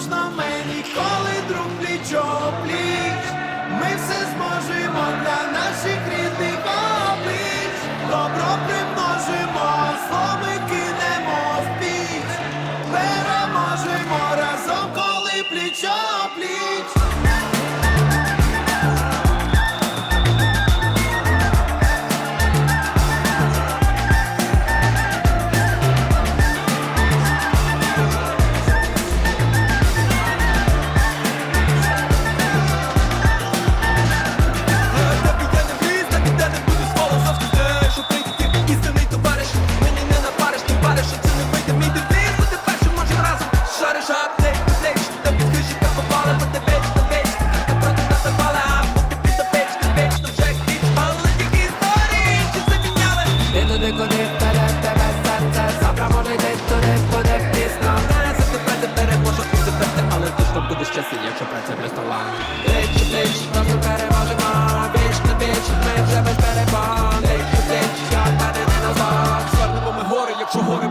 можна, ми ніколи друг пліч пліч. Ми все зможемо для наших рідних облич. Добро примножимо, зло кинемо в піч. Переможемо разом, коли пліч пліч. Всюди куди вперед тебе серце Забрамоний десь туди буде пісно Не запитайте, переможу і запити, але точно будеш щасливий, якщо праця без стола Пліч у пліч, разом переможемо Біч на біч, ми вже без перепон не назад Звернемо ми гори, якщо гори